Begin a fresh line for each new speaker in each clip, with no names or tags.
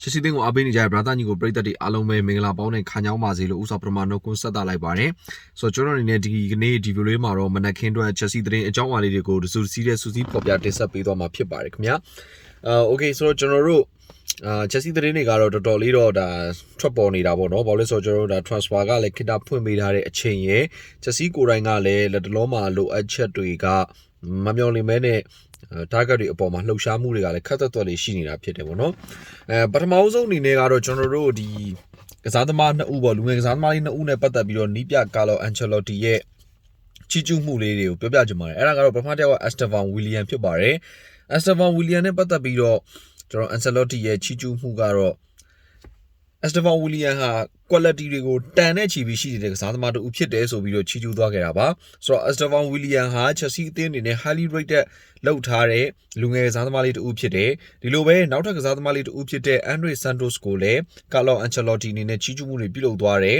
ချစ်စီသင်းကိုအားပေးနေကြတဲ့ brother ညီကိုပရိသတ်တွေအားလုံးပဲမင်္ဂလာပေါင်းနဲ့ခံကြောင်းပါစေလို့ဦးစွာပထမနှုတ်ခွန်းဆက်သလိုက်ပါတယ်ဆိုတော့ကျွန်တော်အနေနဲ့ဒီကနေ့ဒီ video လေးမှာတော့မနက်ခင်းအတွက်ချစ်စီသင်းအကြောင်းအရာလေးတွေကိုစူးစီးတဲ့စူးစီးပေါ်ပြတင်ဆက်ပေးသွားမှာဖြစ်ပါတယ်ခင်ဗျာအာ okay ဆိုတော့ကျွန်တော်တို့အာချက်စီသတင်းတွေကတော့တော်တော်လေးတော့ဒါထွက်ပေါ်နေတာပေါ့နော်။ဘာလို့လဲဆိုတော့ကျွန်တော်တို့ဒါ transfer ကလည်းခိတာဖွင့်ပေးထားတဲ့အချိန်ရယ်ချက်စီကိုယ်တိုင်ကလည်းလက်တလုံးမှာလိုအပ်ချက်တွေကမမျော်လင့်မဲနဲ့ target တွေအပေါ်မှာလှုပ်ရှားမှုတွေကလည်းခက်သက်သက်လေးရှိနေတာဖြစ်တယ်ပေါ့နော်။အဲပထမအဆုံးအနေနဲ့ကတော့ကျွန်တော်တို့ဒီကစားသမားနှစ်ဦးပေါ့လူငယ်ကစားသမားလေးနှစ်ဦးနဲ့ပတ်သက်ပြီးတော့နီးပြကာလောအန်ချယ်လော်တီရဲ့ချီကျူးမှုလေးတွေကိုပြောပြချင်ပါတယ်။အဲ့ဒါကတော့ပထမတစ်ယောက်က Estevan William ဖြစ်ပါတယ်။ Estevan William နဲ့ပတ်သက်ပြီးတော့ကျွန်တော် Ancelotti ရဲ့ချီကျူးမှုကတော့ Estevan William ဟာ quality တွေကိုတန်တဲ့ချီပြီးရှိနေတဲ့ကစားသမားတူဖြစ်တယ်ဆိုပြီးတော့ချီကျူးသွားခဲ့တာပါဆိုတော့ Estevan William ဟာ Chelsea အသင်းအနေနဲ့ highly rated လောက်ထားတဲ့လူငယ်ကစားသမားလေးတူဖြစ်တယ်ဒီလိုပဲနောက်ထပ်ကစားသမားလေးတူဖြစ်တဲ့ Andre Santos ကိုလည်း Carlo Ancelotti အနေနဲ့ချီကျူးမှုတွေပြုလုပ်သွားတယ်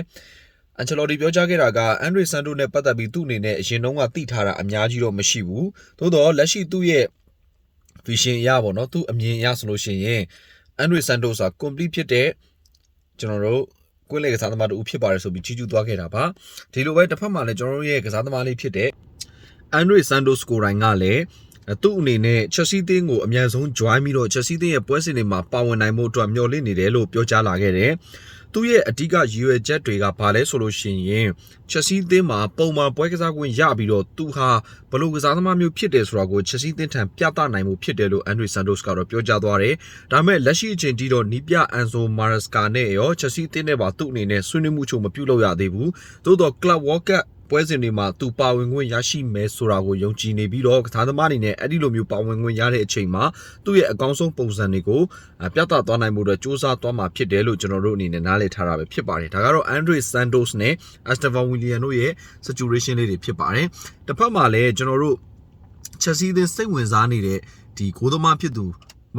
အန်ချယ်လော်တီပြောကြားခဲ့တာကအန်ဒရီဆန်တိုနဲ့ပတ်သက်ပြီးသူ့အနေနဲ့အရင်တုန်းကသိထားတာအများကြီးတော့မရှိဘူး။သို့တော့လက်ရှိသူ့ရဲ့ vision ရပါတော့သူ့အမြင်ရဆိုလို့ရှိရင်အန်ဒရီဆန်တိုဆိုတာ complete ဖြစ်တဲ့ကျွန်တော်တို့ ကွင်းလေကစားသမားတူဖြစ်ပါတယ်ဆိုပြီးကြီးကျူးသွားခဲ့တာပါဒီလိုပဲတစ်ဖက်မှာလည်းကျွန်တော်တို့ရဲ့ကစားသမားလေးဖြစ်တဲ့အန်ဒရီဆန်တိုစကိုရိုင်းကလည်းသူ့အနေနဲ့ချက်စီးတင်းကိုအမြန်ဆုံး join ပြီးတော့ချက်စီးတင်းရဲ့ပွဲစဉ်တွေမှာပါဝင်နိုင်မှုအတွက်မျှော်လင့်နေတယ်လို့ပြောကြားလာခဲ့တယ် သူ့ရဲ့အဓိကရည်ရွယ်ချက်တွေကဘာလဲဆိုလို့ရှိရင်ချက်စီးသင်းမှာပုံမှန်ပွဲကစားခွင့်ရပြီးတော့သူဟာဘလို့ကစားသမားမျိုးဖြစ်တယ်ဆိုတာကိုချက်စီးသင်းထံပြသနိုင်မှုဖြစ်တယ်လို့အန်ဒရီဆန်တိုစ်ကတော့ပြောကြားသွားတယ်။ဒါပေမဲ့လက်ရှိအချိန်ထိတော့နီးပြအန်ဆိုမာရစကာနဲ့ရောချက်စီးသင်းနဲ့ပါသူ့အနေနဲ့ဆွေးနွေးမှုချုပ်မပြုလုပ်ရသေးဘူး။သို့တော့ Club World Cup ပွဲစဉ်တွေမှာသူပါဝင်ခွင့်ရရှိမယ်ဆိုတာကိုယုံကြည်နေပြီးတော့ကစားသမားအနေနဲ့အဲ့ဒီလိုမျိုးပါဝင်ခွင့်ရတဲ့အချိန်မှာသူ့ရဲ့အကောင်းဆုံးပုံစံတွေကိုပြသသွားနိုင်မှုအတွက်စူးစမ်းသွားမှာဖြစ်တယ်လို့ကျွန်တော်တို့အနေနဲ့နားလည်ထားတာပဲဖြစ်ပါတယ်ဒါကတော့ Andre Santos နဲ့ Estevan William တို့ရဲ့ situation လေးတွေဖြစ်ပါတယ်တစ်ဖက်မှာလည်းကျွန်တော်တို့ Chelsea သင်းစိတ်ဝင်စားနေတဲ့ဒီဂိုးသမားဖြစ်သူ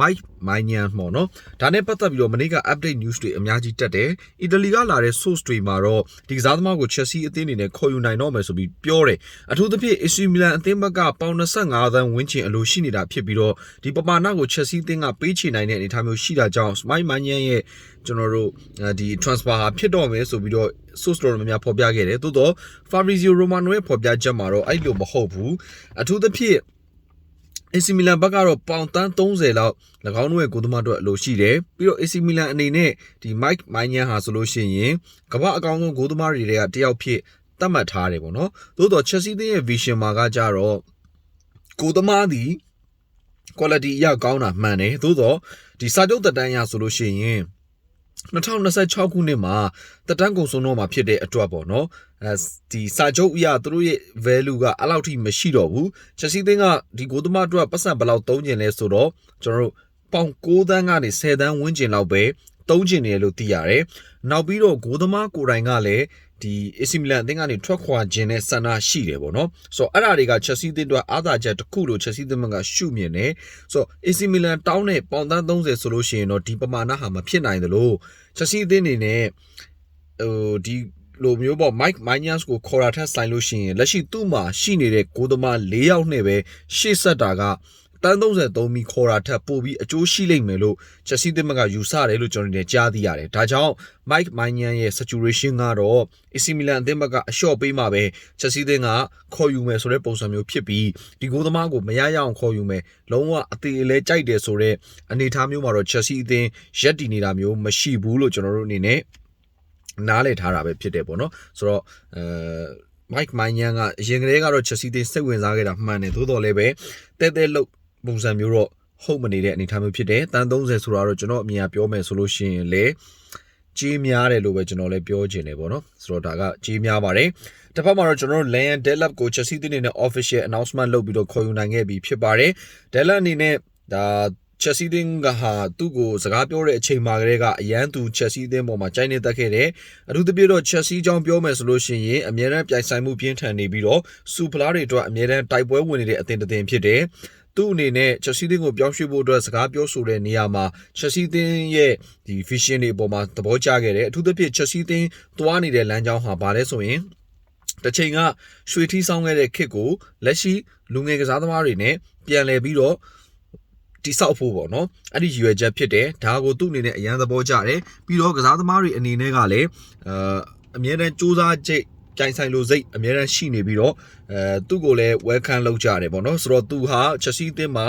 Mike Maignan ပေါ့နော်ဒါနဲ့ပတ်သက်ပြီးတော့မနေ့က update news တွေအများကြီးတက်တယ်အီတလီကလာတဲ့ source တွေမှာတော့ဒီကစားသမားကို Chelsea အသင်းအနေနဲ့ခေါ်ယူနိုင်တော့မယ်ဆိုပြီးပြောတယ်အထူးသဖြင့် AC Milan အသင်းဘက်ကပေါင်25သန်းဝန်းကျင်အလိုရှိနေတာဖြစ်ပြီးတော့ဒီပမာဏကို Chelsea အသင်းကပေးချေနိုင်တဲ့အနေအထားမျိုးရှိတာကြောင့် Mike Maignan ရဲ့ကျွန်တော်တို့ဒီ transfer ဟာဖြစ်တော့မယ်ဆိုပြီးတော့ source တော်များများဖော်ပြခဲ့တယ်သို့တော့ Fabrizio Romano ရဲ့ဖော်ပြချက်မှာတော့အဲ့လိုမဟုတ်ဘူးအထူးသဖြင့် AC Milan ဘက်ကတော့ပေါင်တန်း30လောက်၎င်းတို့ရဲ့ကိုသမားတို့အလိုရှိတယ်ပြီးတော့ AC Milan အနေနဲ့ဒီ Mike Maignan ဟာဆိုလို့ရှိရင်ကမ္ဘာအကောင်ဆုံးကိုသမားတွေကတယောက်ဖြစ်သတ်မှတ်ထားတယ်ပေါ့နော်သို့တော့ Chelsea သင်းရဲ့ vision မှာကကြတော့ကိုသမားဒီ quality အရကောင်းတာမှန်တယ်သို့တော့ဒီစာချုပ်တက်တန်းရဆိုလို့ရှိရင်2026ခုနှစ်မှာတက်တန်းကုန်ဆုံးတော့မှာဖြစ်တဲ့အတွက်ပေါ့နော် အဲဒီစာချုပ်အရသူတို့ရဲ့ value ကအဲ့လောက်ထိမရှိတော့ဘူးချက်စီးသင်းကဒီဂိုးသမားအတွက်ပတ်စံဘယ်လောက်သုံးကျင်လဲဆိုတော့ကျွန်တော်တို့ပေါင်6သန်းကနေ10သန်းဝန်းကျင်လောက်ပဲသုံးကျင်တယ်လို့သိရတယ်နောက်ပြီးတော့ဂိုးသမားကိုယ်တိုင်ကလည်းဒီ AC Milan အသင်းကနေထွက်ခွာခြင်းနဲ့ဆန္ဒရှိတယ်ပေါ့နော်ဆိုတော့အဲ့ဒါတွေက Chelsea အသင်းအတွက်အားသာချက်တစ်ခုလို့ Chelsea အသင်းကရှုမြင်တယ်ဆိုတော့ AC Milan တောင်းတဲ့ပေါင်သန်း30ဆိုလို့ရှိရင်တော့ဒီပမာဏဟာမဖြစ်နိုင်သလို Chelsea အသင်းအနေနဲ့ဟိုဒီ လိုမျိုးပေါ့ Mike Minus ကိုခေါ်တာထက်ဆိုင်လို့ရှိရင်လက်ရှိသူ့မှာရှိနေတဲ့ကိုသမား၄ယောက်နဲ့ပဲရှေ့ဆက်တာကတန်း33မီခေါ်တာထက်ပိုပြီးအကျိုးရှိလိမ့်မယ်လို့ချက်စီးသင်းကယူဆတယ်လို့ကျွန်တော်တို့ကြားသိရတယ်။ဒါကြောင့် Mike Maignan ရဲ့ situation ကတော့ AC Milan အသင်းဘက်ကအလျှော့ပေးမှာပဲချက်စီးသင်းကခေါ်ယူမယ်ဆိုတဲ့ပုံစံမျိုးဖြစ်ပြီးဒီဂိုးသမားကိုမရရအောင်ခေါ်ယူမယ်လုံးဝအသေးအလဲကြိုက်တယ်ဆိုတော့အနေအထားမျိုးမှာတော့ချက်စီးအသင်းရက်တည်နေတာမျိုးမရှိဘူးလို့ကျွန်တော်တို့အနေနဲ့ နားလည်ထားတာပဲဖြစ်တယ်ပေါ့နော်ဆိုတော့အဲ Mike Maignan ကအရင်ကတည်းကတော့ Chelsea တင်းစိတ်ဝင်စားခဲ့တာမှန်တယ်သို့တော်လည်းပဲတဲတဲလုတ်ပုံစံမျိုးတော့ဟုတ်မနေတဲ့အနေအထားမျိုးဖြစ်တယ်တန်30ဆိုတာတော့ကျွန်တော်အမြင်အပြောမယ်ဆိုလို့ရှိရင်လေကြီးများတယ်လို့ပဲကျွန်တော်လည်းပြောချင်တယ်ပေါ့နော်ဆိုတော့ဒါကကြီးများပါတယ်တစ်ဖက်မှာတော့ကျွန်တော်တို့ Lion Delap ကို Chelsea တင်းနေနဲ့ official announcement လုပ်ပြီးတော့ခေါ်ယူနိုင်ခဲ့ပြီဖြစ်ပါတယ် Delap အနေနဲ့ဒါ ချက်စီးတင်းကဟာသူ့ကိုစကားပြောတဲ့အချိန်မှာကလေးကအရန်သူချက်စီးတင်းပေါ်မှာကြိုင်းနေတတ်ခဲ့တယ်အထူးသဖြင့်တော့ချက်စီးကြောင်းပြောမယ်ဆိုလို့ရှိရင်အများရန်ပြိုင်ဆိုင်မှုပြင်းထန်နေပြီးတော့စူဖလားတွေအတွက်အများရန်တိုက်ပွဲဝင်နေတဲ့အသင်းတစ်သင်းဖြစ်တယ်သူ့အနေနဲ့ချက်စီးတင်းကိုပြောင်းရွှေ့ဖို့အတွက်စကားပြောဆိုတဲ့နေရာမှာချက်စီးတင်းရဲ့ဒီ vision တွေအပေါ်မှာသဘောကျခဲ့တယ်အထူးသဖြင့်ချက်စီးတင်းသွားနေတဲ့လမ်းကြောင်းဟာဘာလဲဆိုရင်တစ်ချိန်ကရွှေထီးဆောင်ခဲ့တဲ့ခစ်ကိုလက်ရှိလူငယ်ကစားသမားတွေနဲ့ပြန်လည်ပြီးတော့ တိဆောက်ဖို့ပေါ့နော်အဲ့ဒီရည်ရွယ်ချက်ဖြစ်တယ်ဒါကိုသူ့အနေနဲ့အရန်သဘောကျတယ်ပြီးတော့ကစားသမားတွေအနေနဲ့ကလည်းအာအမြဲတမ်းစူးစမ်းကြိတ်ကြိုင်ဆိုင်လိုစိတ်အများအားရှိနေပြီးတော့အဲသူ့ကိုလည်း welcome လုပ်ကြတယ်ပေါ့နော်ဆိုတော့သူဟာ Chelsea အသင်းမှာ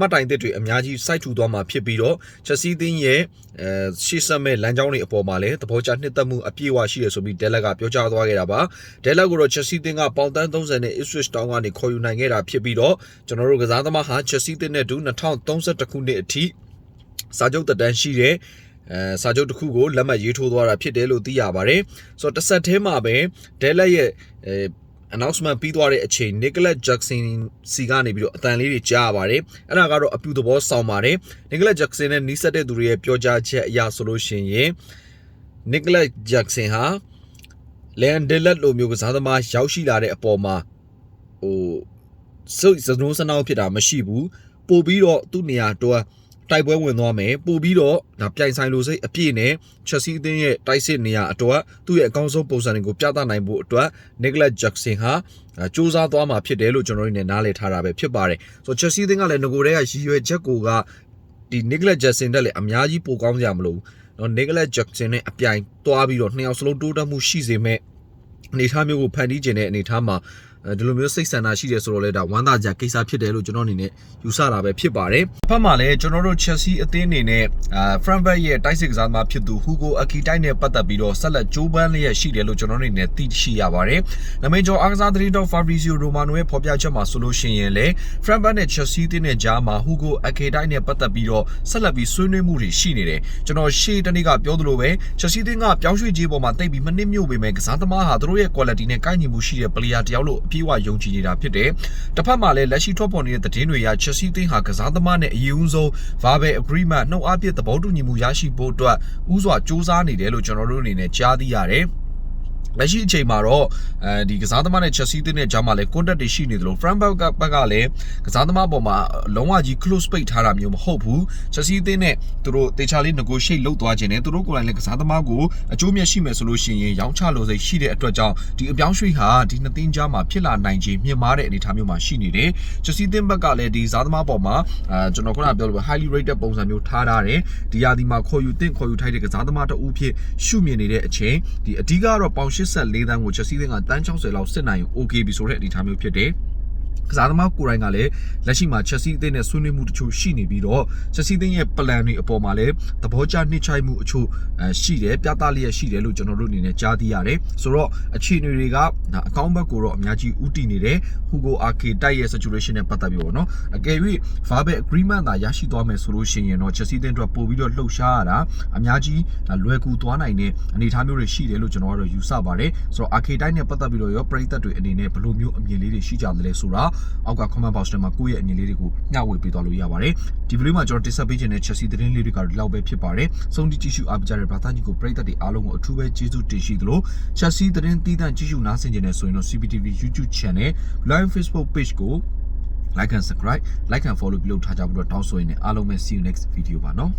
မှတ်တိုင်သစ်တွေအများကြီးစိုက်ထူသွားမှာဖြစ်ပြီးတော့ Chelsea အသင်းရဲ့အဲရှေ့ဆက်မဲ့လမ်းကြောင်းတွေအပေါ်မှာလည်းသဘောကျနှစ်သက်မှုအပြည့်အဝရှိရဆိုပြီး Della ကပြောကြားသွားခဲ့တာပါ Della ကိုတော့ Chelsea အသင်းကပေါင်တန်း30နဲ့ Ipswich Town ကနေခေါ်ယူနိုင်ခဲ့တာဖြစ်ပြီးတော့ကျွန်တော်တို့ကစားသမားဟာ Chelsea အသင်းနဲ့အတူ2031ခုနှစ်အထိစာချုပ်တက်တန်းရှိတဲ့အဲစာချုပ်တစ်ခုကိုလက်မှတ်ရေးထိုးသွားတာဖြစ်တယ်လို့သိရပါတယ်။ဆိုတော့တစ်ဆက်တည်းမှာပဲဒဲလက်ရဲ့အဲ announcement ပြီးသွားတဲ့အချိန် Nicholas Jackson စီကနေပြီးတော့အတန်လေးတွေကြားရပါတယ်။အဲ့ဒါကတော့အပြူသဘောဆောင်ပါတယ်။ Nicholas Jackson နဲ့နီးစပ်တဲ့သူတွေရဲ့ပြောကြားချက်အရဆိုလို့ရှိရင် Nicholas Jackson ဟာ Leon Dillard လိုမျိုးကစားသမားရောက်ရှိလာတဲ့အပေါ်မှာဟိုစိတ်စနိုးစနောက်ဖြစ်တာမရှိဘူး။ပို့ပြီးတော့သူ့နေရာတော့ တိုက်ပွဲဝင်သွားမယ်ပို့ပြီးတော့ဒါပြိုင်ဆိုင်လိုစိတ်အပြည့်နဲ့ချက်စီအသင်းရဲ့တိုက်စစ်နေရအတွက်သူ့ရဲ့အကောင်းဆုံးပုံစံတွေကိုပြသနိုင်ဖို့အတွက် Nicholas Jackson ဟာစူးစမ်းသွားမှာဖြစ်တယ်လို့ကျွန်တော်တို့နေနားလည်ထားတာပဲဖြစ်ပါတယ်ဆိုတော့ချက်စီအသင်းကလည်းငကိုတည်းကရည်ရွယ်ချက်ကိုကဒီ Nicholas Jackson တက်လည်းအများကြီးပိုကောင်းကြမလို့နော် Nicholas Jackson နဲ့အပြိုင်သွားပြီးတော့နှစ်ယောက်စလုံးတိုးတက်မှုရှိစေမဲ့အနေအထားမျိုးကိုဖန်တီးခြင်းတဲ့အနေအထားမှာအဲ ဒီလိုမျိုးစိတ်ဆန္ဒရှိတယ်ဆိုတော့လေဒါဝမ်းသာကြကိစ္စဖြစ်တယ်လို့ကျွန်တော်အနေနဲ့ယူဆတာပဲဖြစ်ပါတယ်။အဖက်မှာလည်းကျွန်တော်တို့ Chelsea အသင်းအနေနဲ့အာ Frankfurt ရဲ့တိုက်စစ်ကစားသမားဖြစ်သူ Hugo Akitay နဲ့ပတ်သက်ပြီးတော့ဆက်လက်ကြိုးပမ်းလျက်ရှိတယ်လို့ကျွန်တော်အနေနဲ့သိရှိရပါတယ်။နမိတ်ကျော်အားကစားသတင်းတော် Fabrizio Romano ရဲ့ဖော်ပြချက်မှာဆိုလို့ရှိရင်လေ Frankfurt နဲ့ Chelsea အသင်းနဲ့ကြားမှာ Hugo Akitay နဲ့ပတ်သက်ပြီးတော့ဆက်လက်ပြီးဆွေးနွေးမှုတွေရှိနေတယ်။ကျွန်တော်ရှေ့တနေ့ကပြောသလိုပဲ Chelsea အသင်းကပြောင်းရွှေ့ခြင်းပေါ်မှာတိတ်ပြီးမနစ်မြို့ပေမဲ့ကစားသမားဟာသူတို့ရဲ့ quality နဲ့ကိုက်ညီမှုရှိတဲ့ player တယောက်လို့အပြည့်အဝယုံကြည်နေတာဖြစ်တယ်။တစ်ဖက်မှာလည်းလက်ရှိထွက်ပေါ်နေတဲ့သတင်းတွေအရ Chelsea အသင်းဟာကစားသမားနဲ့အရေးအဆုံး verbal agreement နှုတ်အားဖြင့်သဘောတူညီမှုရရှိဖို့အတွက်ဥစွာစ조사နေတယ်လို့ကျွန်တော်တို့အနေနဲ့ကြားသိရတယ်။ လက်ရှိအချိန်မှာတော့အဲဒီကစားသမားနဲ့ Chelsea တင်းနဲ့ကြားမှာလည်း contact တွေရှိနေတယ်လို့ Frankfurt ကဘက်ကလည်းကစားသမားပေါ်မှာလုံးဝကြီး close ပိတ်ထားတာမျိုးမဟုတ်ဘူး Chelsea တင်းနဲ့သူတို့တေချာလေး negotiate လုပ်သွားခြင်းနဲ့သူတို့ကိုယ်တိုင်လည်းကစားသမားကိုအကျိုးမြတ်ရှိမယ်ဆိုလို့ရှိရင်ရောင်းချလို့စိတ်ရှိတဲ့အတွက်ကြောင့်ဒီအပြောင်းရွှေ့ဟာဒီနှစ်သင်းကြားမှာဖြစ်လာနိုင်ခြင်းမြင့်မားတဲ့အနေအထားမျိုးမှာရှိနေတယ် Chelsea တင်းဘက်ကလည်းဒီစားသမားပေါ်မှာအာကျွန်တော်ခုနပြောလို့ highly rated ပုံစံမျိုးထားထားတယ်ဒီရာဒီမှာခေါ်ယူတင်ခေါ်ယူထိုက်တဲ့ကစားသမားတအူးဖြစ်ရှုမြင်နေတဲ့အချိန်ဒီအဓိကတော့ပေါင်84တန်းကို Chelsea တင်းကတန်း60လောက်စစ်နိုင်ရင် okay ပြီဆိုတဲ့အနေအထားမျိုးဖြစ်တယ် ကစားသမားကိုယ်တိုင်ကလည်းလက်ရှိမှာ Chelsea အသင်းနဲ့ဆွေးနွေးမှုတချို့ရှိနေပြီးတော့ Chelsea အသင်းရဲ့ plan တွေအပေါ်မှာလည်းသဘောကျနှိမ့်ချိုက်မှုအချို့အဲရှိတယ်ပြသလျက်ရှိတယ်လို့ကျွန်တော်တို့အနေနဲ့ကြားသိရတယ်ဆိုတော့အခြေအနေတွေကဒါအကောင့်ဘက်ကိုတော့အများကြီးဥတည်နေတယ် Hugo Ake တိုက်ရဲ့ situation နဲ့ပတ်သက်ပြီးပေါ့နော်အကယ်၍ verbal agreement သာရရှိသွားမယ်ဆိုလို့ရှိရင်တော့ Chelsea အသင်းအတွက်ပို့ပြီးတော့လှုပ်ရှားရတာအများကြီးဒါလွယ်ကူသွားနိုင်တဲ့အနေအထားမျိုးတွေရှိတယ်လို့ကျွန်တော်ကတော့ယူဆပါတယ်ဆိုတော့ Ake တိုက်နဲ့ပတ်သက်ပြီးတော့ရောပရိသတ်တွေအနေနဲ့ဘယ်လိုမျိုးအမြင်လေးတွေရှိကြသလဲဆိုတာအောက်က comment box ထဲမှာကိုယ့်ရဲ့အမြင်လေးတွေကိုမျှဝေပေးသွားလို့ရပါတယ်ဒီဗီဒီယိုမှာကျွန်တော်တင်ဆက်ပေးခြင်းတဲ့ Chelsea သတင်းလေးတွေကတော့ဒီလောက်ပဲဖြစ်ပါတယ်ဆုံးဖြတ်ကြည့်ရှုအားပေးကြတဲ့ဗလာသားကြီးကိုပရိသတ်တွေအားလုံးကိုအထူးပဲကျေးဇူးတင်ရှိသလို Chelsea သတင်းတည်တံ့ကြည့်ရှုနားဆင်ခြင်းနဲ့ဆိုရင်တော့ CPTV YouTube channel live Facebook page ကို like and subscribe like and follow ပြုလုပ်ထားကြဖို့တော့တောင်းဆိုရင်းနဲ့အားလုံးပဲ see you next video ပါနော်